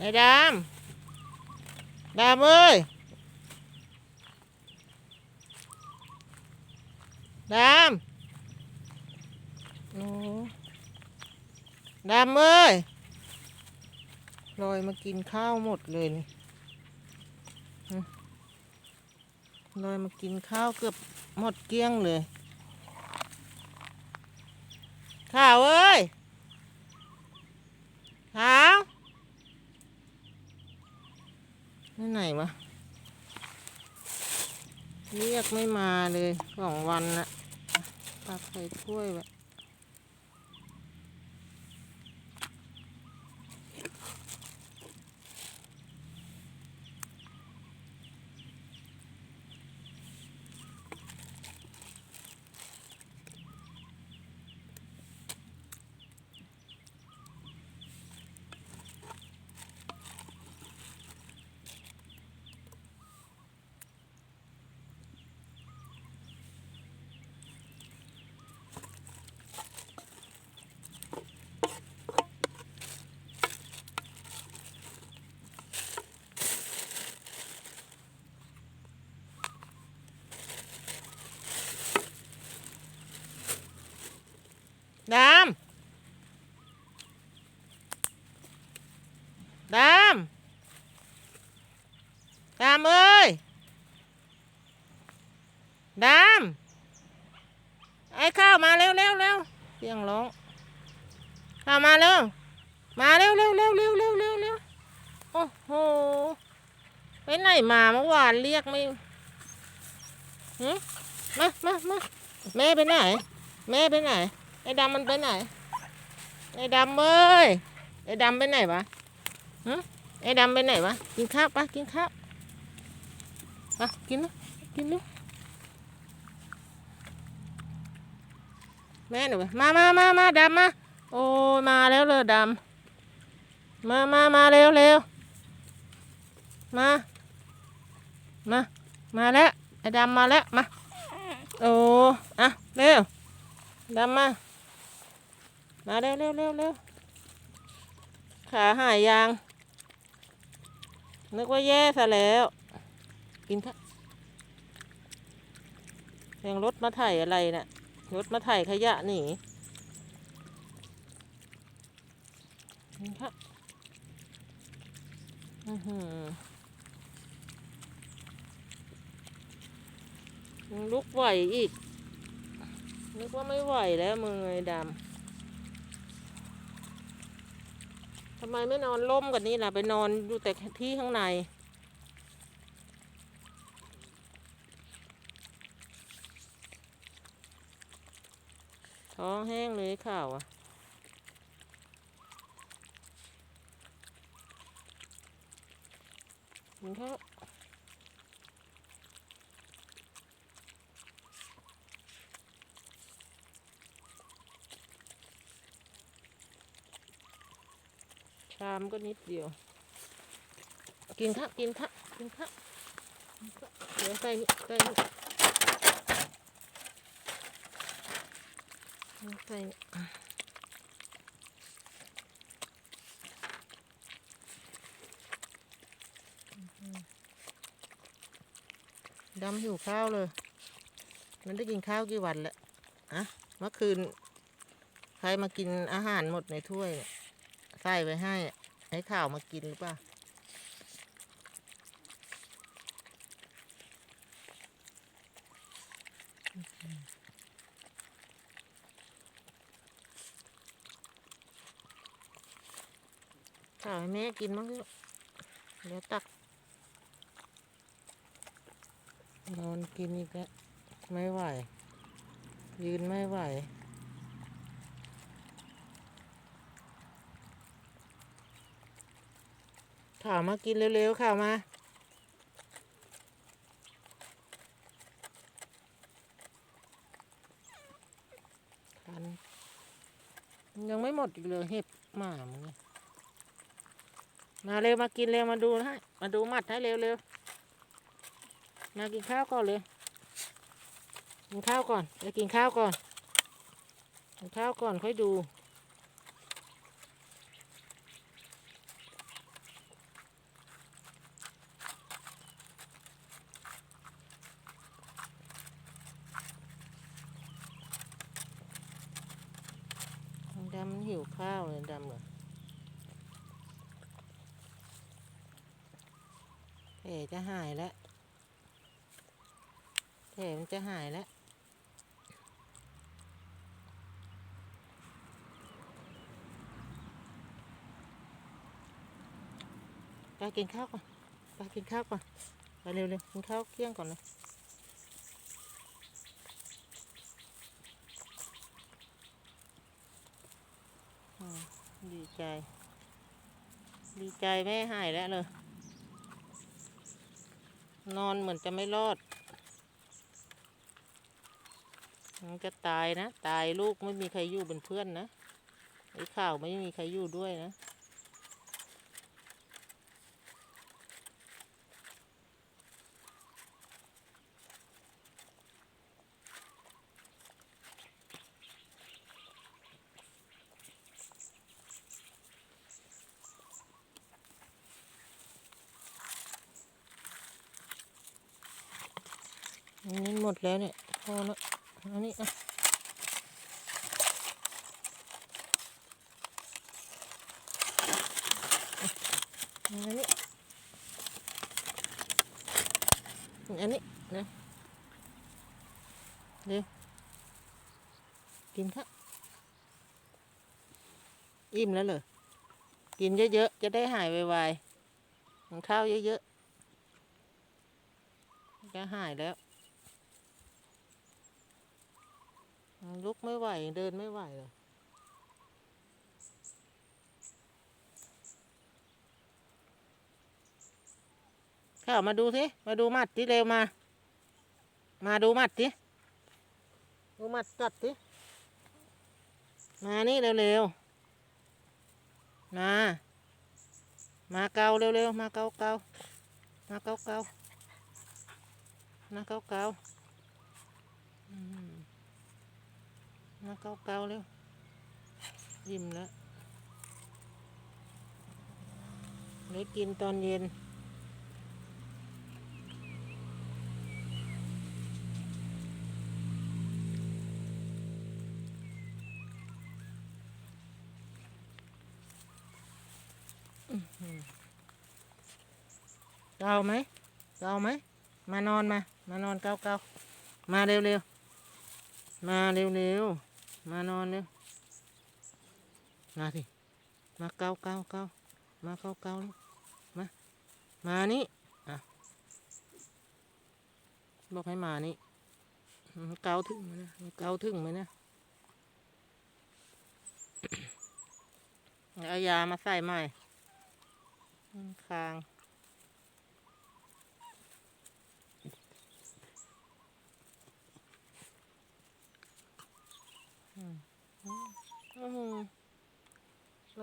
ไอ้ดามดามเอ้ยดามโอ้ดามเอ้ยลอยมากินข้าวหมดเลยนี่ลอยมากินข้าวเกือบหมดเกลี้ยงเลย ข้าวเอ้ยข้าว ไปไหนวะเรียกไม่มาเลยสองวันละปลาใส่ถ้วยไว้ดามดามดามเอ้ยดามไอ้ข้าวมาเร็วเร็ว เสียงร้องข้ามาเร็ว มาเร็วเร็วเร็วเร็วเร็วเร็วเร็วโอ้โห ไปไหนมาเมื่อวานเรียกไม่หึมามามาแม่ไปไหน แม่ไปไหน ไอ้ดำมันไปไหน ไอ้ดำเอ้ย ไอ้ดำไปไหนวะฮะไอ้ดำไปไหนวะ กินข้าวปะกินข้าวปะกินนะกินนะ แม่หนูมามามามาดำมาโอ้มาแล้วเลยดำมามามาเร็วเร็วมามามาแล้วไอ้ดำมาแล้วมาโอ้อะเร็วดำมามาเร็วเร็วเร็วเร็วขาหายยางนึกว่าแย่ซะแล้ว กินข้าวยังรถมาถ่ายอะไรนะ่ะ รถมาไถ่ขยะหนีกินข้าวอื้อหือยังลุกไหวอีก นึกว่าไม่ไหวแล้วมึงไอ้ดำทำไมไม่นอนล่มกันนี่ล่ะ ไปนอนอยู่แต่ที่ข้างใน ท้องแห้งเลยข่าวอะมันเขาชามก็นิดเดียวกินข้าวกินข้าวกินข้าวกินข้าวเดี๋ยวใส่นี่ใส่นี่ ใส่ดำหิวข้าวเลย มันได้กินข้าวกี่วันแล้วอะเมื่อคืน ใครมากินอาหารหมดในถ้วย ใส่ไปให้ ให้ข่าวมากินหรือเปล่า ให้แม่กินบ้งเถอเดี๋ยวตักนอนกินอีกแล้วไม่ไหว ยืนไม่ไหวข่าวมากินเร็วๆข่าวมา คัน ยังไม่หมดอีกเลยเห็บหมามึง มาเร็วมากินเร็วมาดูให้มาดูมัดให้เร็วเร็วมากินข้าวก่อนเลยกินข้าวก่อนไปกินข้าวก่อนกินข้าวก่อนค่อยดูดำหิวข้าวเลยดำเหรอ ลจะหายแล้วแผลมันจะหายแล้วไปกินข้าวก่อนไปกินข้าวก่อนไปเร็วๆกินข้าวเที่ยงก่อนเลยดีใจ ดีใจแม่หายแล้วเลย นอนเหมือนจะไม่รอดมันจะตายนะ ตายลูกไม่มีใครอยู่เป็นเพื่อนนะไอ้ข่าวไม่มีใครอยู่ด้วยนะ อันนี้หมดแล้วเนี่ยพอแล้วอันนี้อะอันนี้อันนี้นะเร็วกินค่ะอิ่มแล้วเหรอกินเยอะๆ จะได้หายไวๆของข้าวเยอะๆ จะหายแล้ว ลุกไม่ไหว เดินไม่ไหวเหรอข้ามาดูสิมาดูมัดที่เร็วมา มาดูมัดสิดูมัดกัดสิมานี่เร็วๆมา มาเกาเร็วๆมาเกาเกามาเกาเกามาเกาเกาอืม มาเกาเกาเร็วยิ้มแล้วเดี๋ยกินตอนเย็นอื้อหือเกาไหม เกาไหม มานอนมา มานอนเกาเกามาเร็วๆมาเร็วๆ มานอนเร็วมาสิมาเกาเกาเกามาเกาเกาลูกมามานี่อะบอกให้มานี่มันเกาถึงไหมนะมันเกาถึงไหมนะเอายามาใส่ใหม่คาง อืม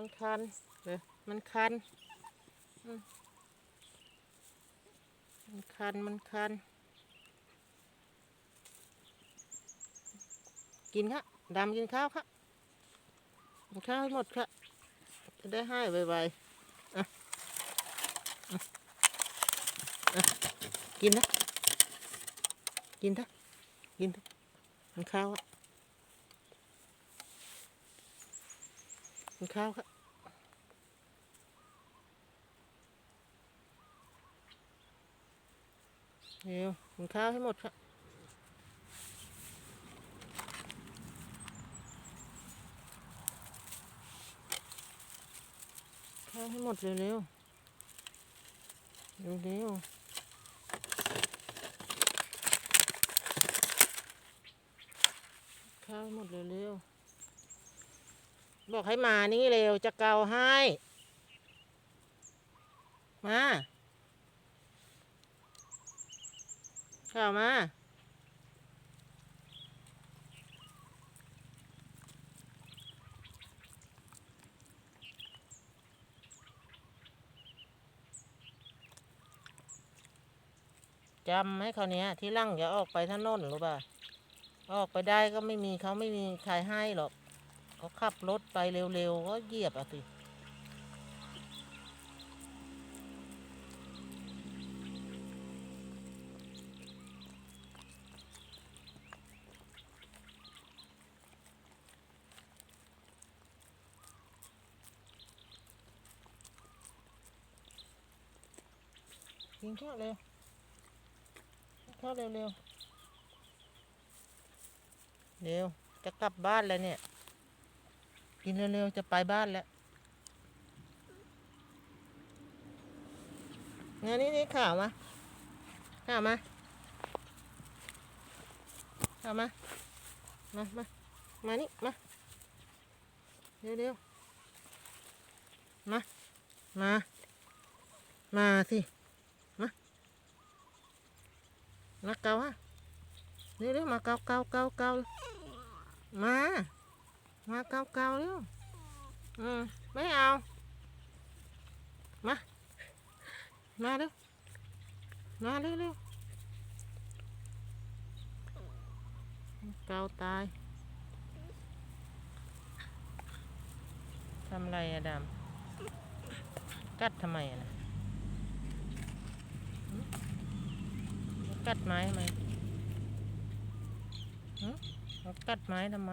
มันคันเดี๋ยวมันคันมันคัน มันคัน กินค่ะดำกินข้าวค่ะกินข้าวให้หมดค่ะ จะได้ให้ไวๆอะอะกินนะ กินนะกินนะกินข้าวอะ กินข้าวครับเร็วกินข้าวให้หมดครับข้าวให้หมดเร็วเร็วเร็วเร็วข้าวให้หมดเร็วเร็ว บอกให้มานี่เร็วจะเกาให้ มาเข้ามาจำไหมเขาวเนี้ยที่ลั่งอย่าออกไปถนนหรือเปล่าออกไปได้ก็ไม่มีเขาไม่มีใครให้หรอก เขาขับรถไปเร็วๆก็เหยียบอะสิยิงเข้าเร็วเข้าเร็วเร็วเร็วจะกลับบ้านแล้วเนี่ย กินเร็วๆ จะไปบ้านแล้วงานนี้นี่ข่าวมาข่าวมาข่าวมา มามามานี่ มา เร็วเร็วๆมา มา มาสิ มา มาเกาฮะเร็วเร็วมาเกาเกาเกาเกา มาเกาเกาเร็วอืมไม่เอา มา มาเร็วมาเร็วเร็วเกาตายทำไรอะดำกัดทำไมอะนะกัดไม้ทำไมหึเอากัดไม้ทำไม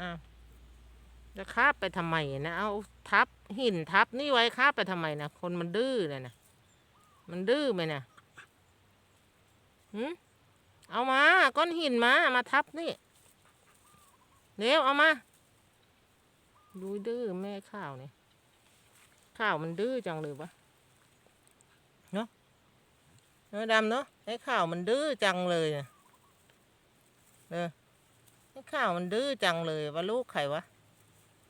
อาจะคาบไปทำไมนะ เอาทับหินทับนี่ไว้คาบไปทำไมนะ คนมันดื้อเลยนะ มันดื้อไหมนะหืมเอามา ก้อนหินมา มาทับนี่ เร็วเอามาดูดื้อแม่ข้าวเนี่ย ข้าวมันดื้อจังเลยวะ เนาะเนื้อดำเนาะไอ้ข้าวมันดื้อจังเลยเนี่ยเออ ไอ้ข้าวมันดื้อจังเลยว่าลูกใครวะ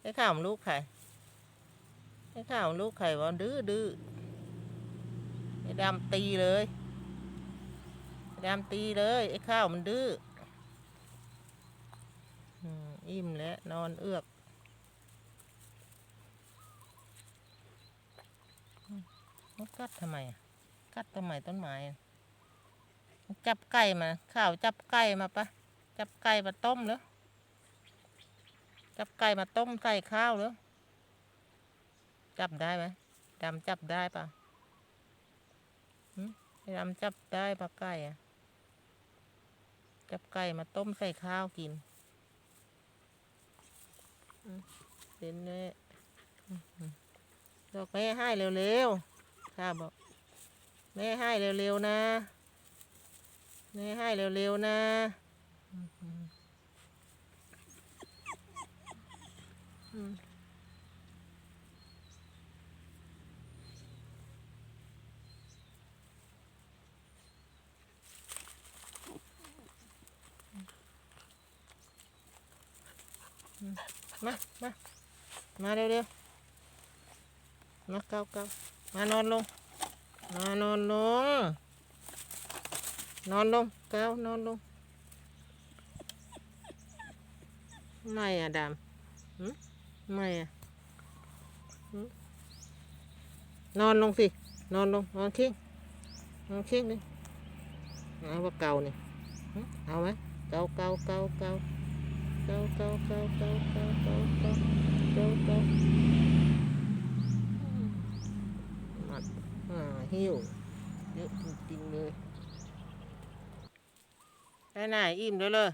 ไอ้ข้าวมันลูกใครไอ้ข้าวมันลูกใครวะดื้อดื้อไอ้ดำตีเลยไอ้ดำตีเลยไอ้ข้าวมันดื้ออิ่มแล้วนอนเอือกมันกัดทำไมกัดทำไมต้นไม้จับไก่มาข้าวจับไก่มาปะ จับไก่มาต้มแล้วจับไก่มาต้มใส่ข้าวแล้วจับได้ไหมดำจับได้ปะดำจับได้ปะไก่อะจับไก่มาต้มใส่ข้าวกินเป็นแม่อืมอืมบอกแม่ให้เร็วๆข้าบอกแม่ให้เร็วๆนะแม่ให้เร็วๆนะ อืมอืมอืมอืมมา มา มาเร็วๆ มาเกาเกามานอนลง มานอนลง นอนลงเก้านอนลง ไม่อะดำไม่อะนอนลงสิ นอนลง นอนคิงนอนคิงดิเอาว่าเกาเนี่ยเอาไหมเกาเกาเกาเกาเกาเกาเกาเกาเกาเกาเกาเกาเกามัดอ่าหิวเยอะจริงๆเลยไปไหนอิ่มแล้วเลย